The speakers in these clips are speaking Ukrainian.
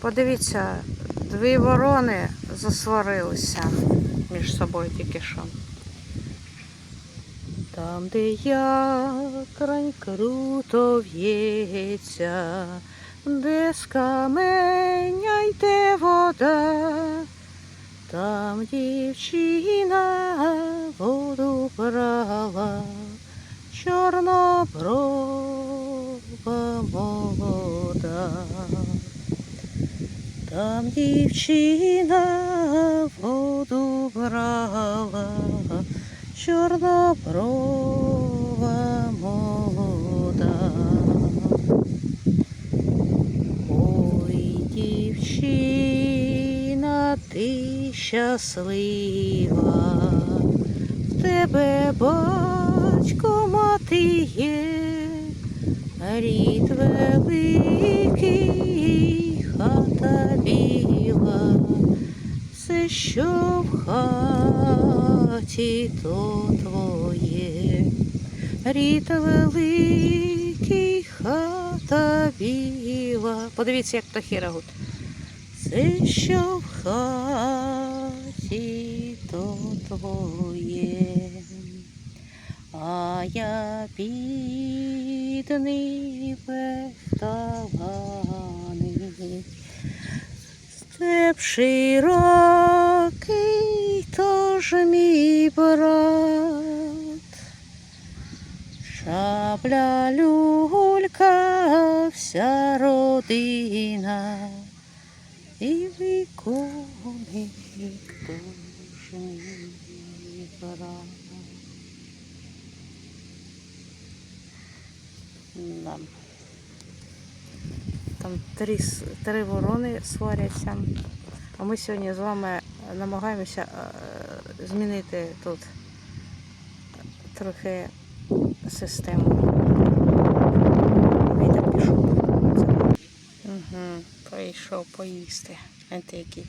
Подивіться, дві ворони засварилися між собою тільки що. Там, де ятрань круто в'ється, де з каменя йде вода, там дівчина воду брала, чорноброва молода. Там дівчина воду брала, чорноброва молода. Ой, дівчина, ти щаслива, в тебе батько мати є, рід великий, хата біла, все, що в хаті, то твоє. Рід великий, хата біла. Подивіться, як птахи рагуть. Все, що в хаті, то твоє. А я бідний безталаний. Степ широкий, тож мій брат. Шабля люлька, вся родина. І виконик тож мій брат. Да. Там три, три ворони сваряться. А ми сьогодні з вами намагаємося е, змінити тут трохи систему. Вітер пішов. Угу, прийшов поїсти. Знаєте, який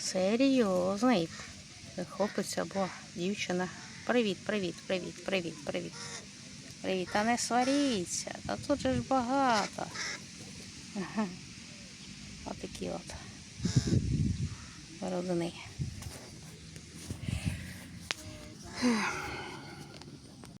серйозний. Хлопець або дівчина. Привіт, привіт, привіт, привіт, привіт. Привіт, та не сваріться. Та тут же ж багато. Ага. Отакі от. Родини. 唉 呀